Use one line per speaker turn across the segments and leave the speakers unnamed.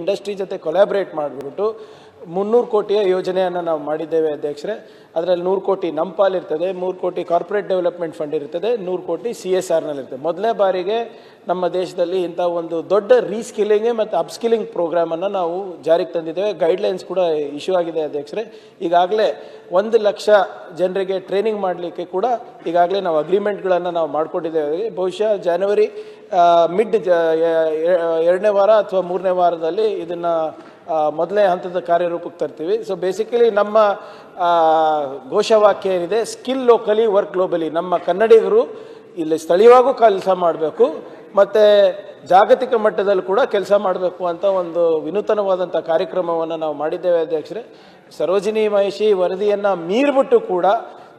Industry ಜೊತೆ collaborate ಮಾಡಿಬಿಟ್ಟು ಮುನ್ನೂರು ಕೋಟಿಯ ಯೋಜನೆಯನ್ನು ನಾವು ಮಾಡಿದ್ದೇವೆ ಅಧ್ಯಕ್ಷರೇ. ಅದರಲ್ಲಿ ನೂರು ಕೋಟಿ ನಮ್ಮ ಪಾಲಿರ್ತದೆ, ಮೂರು ಕೋಟಿ ಕಾರ್ಪೊರೇಟ್ ಡೆವಲಪ್ಮೆಂಟ್ ಫಂಡ್ ಇರ್ತದೆ, ನೂರು ಕೋಟಿ ಸಿ ಎಸ್ ಆರ್ನಲ್ಲಿರ್ತದೆ ಮೊದಲನೇ ಬಾರಿಗೆ ನಮ್ಮ ದೇಶದಲ್ಲಿ ಇಂಥ ಒಂದು ದೊಡ್ಡ ರೀಸ್ಕಿಲ್ಲಿಂಗ್ ಮತ್ತು ಅಪ್ಸ್ಕಿಲ್ಲಿಂಗ್ ಪ್ರೋಗ್ರಾಮನ್ನು ನಾವು ಜಾರಿಗೆ ತಂದಿದ್ದೇವೆ. ಗೈಡ್ಲೈನ್ಸ್ ಕೂಡ ಇಶ್ಯೂ ಆಗಿದೆ ಅಧ್ಯಕ್ಷರೇ. ಈಗಾಗಲೇ ಒಂದು ಲಕ್ಷ ಜನರಿಗೆ ಟ್ರೈನಿಂಗ್ ಮಾಡಲಿಕ್ಕೆ ಕೂಡ ಈಗಾಗಲೇ ನಾವು ಅಗ್ರಿಮೆಂಟ್ಗಳನ್ನು ನಾವು ಮಾಡಿಕೊಂಡಿದ್ದೇವೆ. ಬಹುಶಃ ಜನವರಿ ಮಿಡ್ ಎರಡನೇ ವಾರ ಅಥವಾ ಮೂರನೇ ವಾರದಲ್ಲಿ ಇದನ್ನು ಮೊದಲನೇ ಹಂತದ ಕಾರ್ಯರೂಪಕ್ಕೆ ತರ್ತೀವಿ ಸೊ ಬೇಸಿಕಲಿ ನಮ್ಮ ಘೋಷವಾಕ್ಯ ಏನಿದೆ? ಸ್ಕಿಲ್ ಲೋಕಲಿ ವರ್ಕ್ ಗ್ಲೋಬಲಿ ನಮ್ಮ ಕನ್ನಡಿಗರು ಇಲ್ಲಿ ಸ್ಥಳೀಯವಾಗೂ ಕೆಲಸ ಮಾಡಬೇಕು, ಮತ್ತು ಜಾಗತಿಕ ಮಟ್ಟದಲ್ಲಿ ಕೂಡ ಕೆಲಸ ಮಾಡಬೇಕು ಅಂತ ಒಂದು ವಿನೂತನವಾದಂಥ ಕಾರ್ಯಕ್ರಮವನ್ನು ನಾವು ಮಾಡಿದ್ದೇವೆ ಅಧ್ಯಕ್ಷರೇ. ಸರೋಜಿನಿ ಮಹಿಷಿ ವರದಿಯನ್ನು ಮೀರಿಬಿಟ್ಟು ಕೂಡ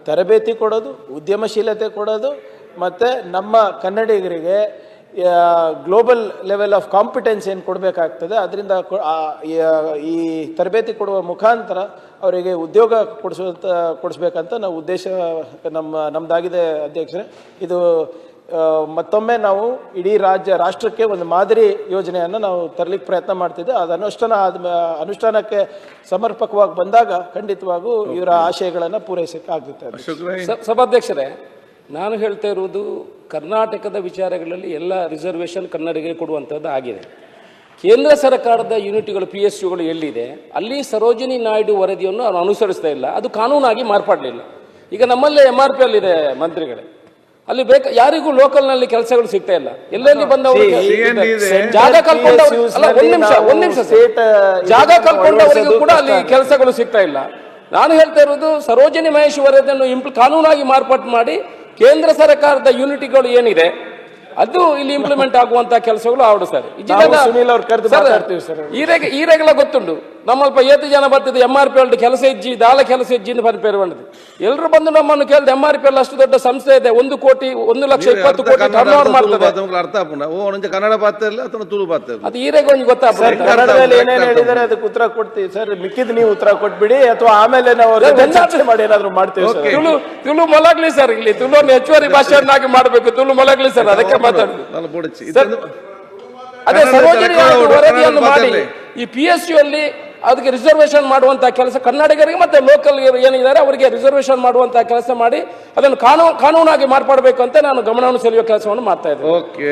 ತರಬೇತಿ ಕೊಡೋದು, ಉದ್ಯಮಶೀಲತೆ ಕೊಡೋದು, ಮತ್ತು ನಮ್ಮ ಕನ್ನಡಿಗರಿಗೆ ಗ್ಲೋಬಲ್ ಲೆವೆಲ್ ಆಫ್ ಕಾಂಪಿಟೆನ್ಸ್ ಏನು ಕೊಡಬೇಕಾಗ್ತದೆ ಅದರಿಂದ ಈ ತರಬೇತಿ ಕೊಡುವ ಮುಖಾಂತರ ಅವರಿಗೆ ಉದ್ಯೋಗ ಕೊಡಿಸುವಂತ ಕೊಡಿಸ್ಬೇಕಂತ ನಾವು ಉದ್ದೇಶ ನಮ್ಮ ನಮ್ಮದಾಗಿದೆ ಅಧ್ಯಕ್ಷರೇ. ಇದು ಮತ್ತೊಮ್ಮೆ ನಾವು ಇಡೀ ರಾಜ್ಯ ರಾಷ್ಟ್ರಕ್ಕೆ ಒಂದು ಮಾದರಿ ಯೋಜನೆಯನ್ನು ನಾವು ತರಲಿಕ್ಕೆ ಪ್ರಯತ್ನ ಮಾಡ್ತಿದ್ದೆ. ಅದು ಅನುಷ್ಠಾನ ಆದ ಅನುಷ್ಠಾನಕ್ಕೆ ಸಮರ್ಪಕವಾಗಿ ಬಂದಾಗ ಖಂಡಿತವಾಗೂ ಇವರ ಆಶಯಗಳನ್ನು ಪೂರೈಸಕ್ಕೆ ಆಗುತ್ತೆ
ಅಶೋಕ್
ಸಭಾಧ್ಯಕ್ಷರೇ ನಾನು ಹೇಳ್ತಾ ಇರುವುದು ಕರ್ನಾಟಕದ ವಿಚಾರಗಳಲ್ಲಿ ಎಲ್ಲ ರಿಸರ್ವೇಷನ್ ಕನ್ನಡಿಗರಿಗೆ ಕೊಡುವಂಥದ್ದು ಆಗಿದೆ. ಕೇಂದ್ರ ಸರ್ಕಾರದ ಯೂನಿಟ್ಗಳು ಪಿ ಎಸ್ ಯುಗಳು ಎಲ್ಲಿದೆ? ಅಲ್ಲಿ ಸರೋಜಿನಿ ನಾಯ್ಡು ವರದಿಯನ್ನು ಅವರು ಅನುಸರಿಸ್ತಾ ಇಲ್ಲ. ಅದು ಕಾನೂನಾಗಿ ಮಾರ್ಪಾಡಲಿಲ್ಲ. ಈಗ ನಮ್ಮಲ್ಲೇ ಎಂ ಆರ್ ಪಿ ಅಲ್ಲಿದೆ ಮಂತ್ರಿಗಳೇ. ಅಲ್ಲಿ ಬೇಕ ಯಾರಿಗೂ ಲೋಕಲ್ನಲ್ಲಿ ಕೆಲಸಗಳು ಸಿಗ್ತಾ ಇಲ್ಲ. ಎಲ್ಲೆಲ್ಲಿ
ಬಂದವರು.
ಜಾಗ ಕಲ್ಕೊಂಡವ್ರು ಒಂದ್ ನಿಮಿಷ ಒಂದ್ ಜಾಗ ಕಲ್ಕೊಂಡವರಿಗೂ ಕೂಡ ಅಲ್ಲಿ. ಕೆಲಸಗಳು ಸಿಗ್ತಾ ಇಲ್ಲ. ನಾನು ಹೇಳ್ತಾ ಇರೋದು ಸರೋಜಿನಿ ಮಹೇಶ್ ವರದಿಯನ್ನು ಕಾನೂನಾಗಿ ಮಾರ್ಪಾಟು ಮಾಡಿ ಕೇಂದ್ರ ಸರ್ಕಾರದ ಯೂನಿಟ್ಗಳು ಏನಿದೆ ಅದು ಇಲ್ಲಿ ಇಂಪ್ಲಿಮೆಂಟ್ ಆಗುವಂತ ಕೆಲಸಗಳು ಆವಡು ಸರ್.
ನಾವು ಸುನೀಲ್
ನಮ್ಮಲ್ಪ ಏತು ಜನ ಬರ್ತಿದ್ದು ಎಂ ಆರ್ ಪಿ ಎಲ್ ಕೆಲಸ ಹೆಜ್ಜಿ ದಾಲ ಕೆಲಸ ಹೆಜ್ಜಿ ಅಂತ ಬಂದು ಪೇರು ಬಂದಿದೆ ಎಲ್ಲರೂ ಬಂದು ನಮ್ಮನ್ನು ಕೇಳಿದ ಎಂ ಆರ್ ಪಿ ಎಲ್ ಅಷ್ಟು ದೊಡ್ಡ ಸಂಸ್ಥೆ ಇದೆ. ಒಂದು ಕೋಟಿ ಒಂದು ಲಕ್ಷ ಇಪ್ಪತ್ತು ಕೋಟಿ ಟರ್ನ್ ಓವರ್ ಮಾಡ್ತದೆ.
ಕನ್ನಡ ಪಾತ್ರ ಇಲ್ಲ ಅಥವಾ ತುಳು ಪಾತ್ರ
ಅದು ಈರೆಗ ಒಂದು
ಸರ್
ಗೊತ್ತಾಗ್ತದೆ
ಕನ್ನಡದಲ್ಲಿ ಏನೇನು ಹೇಳಿದ್ದಾರೆ ಅದಕ್ಕೆ ಉತ್ತರ ಕೊಡ್ತೀವಿ. ಸರ್ ಮಿಕ್ಕಿದ ನೀವು ಉತ್ತರ ಕೊಟ್ಬಿಡಿ ಅಥವಾ ಆಮೇಲೆ ನಾವು ಅವ್ರ ಚರ್ಚೆ ಮಾಡಿ ಏನಾದರೂ ಮಾಡ್ತೀವಿ ಸರ್.
ತುಳು ತುಳು ಮೊಲಗ್ಲಿ ಸರ್ ಇಲ್ಲಿ. ತುಳು ಹೆಚ್ಚುವರಿ ಭಾಷೆಯನ್ನಾಗಿ ಮಾಡಬೇಕು. ತುಳು ಮೊಲಗ್ಲಿ ಸರ್ ಅದಕ್ಕೆ ಮಾತಾಡುದು.
ನಾನು ಪೊಡಿಚಿ
ಸರ್, ಅದೇ ಸರೋಜಿನಿ ವರದಿಯನ್ನು ಮಾಡಿ. ಈ ಪಿ ಎಸ್ ಯು ಅಲ್ಲಿ ಅದಕ್ಕೆ ರಿಸರ್ವೇಶನ್ ಮಾಡುವಂಥ ಕೆಲಸ ಕನ್ನಡಿಗರಿಗೆ ಮತ್ತೆ ಲೋಕಲ್ ಏನಿದ್ದಾರೆ ಅವರಿಗೆ ರಿಸರ್ವೇಶನ್ ಮಾಡುವಂಥ ಕೆಲಸ ಮಾಡಿ ಅದನ್ನು ಕಾನೂನು ಕಾನೂನಾಗಿ ಮಾರ್ಪಾಡಬೇಕು ಅಂತ ನಾನು ಗಮನವನ್ನು ಸೆಳೆಯುವ ಕೆಲಸವನ್ನು ಮಾಡ್ತಾ ಇದ್ದೇನೆ.
ಓಕೆ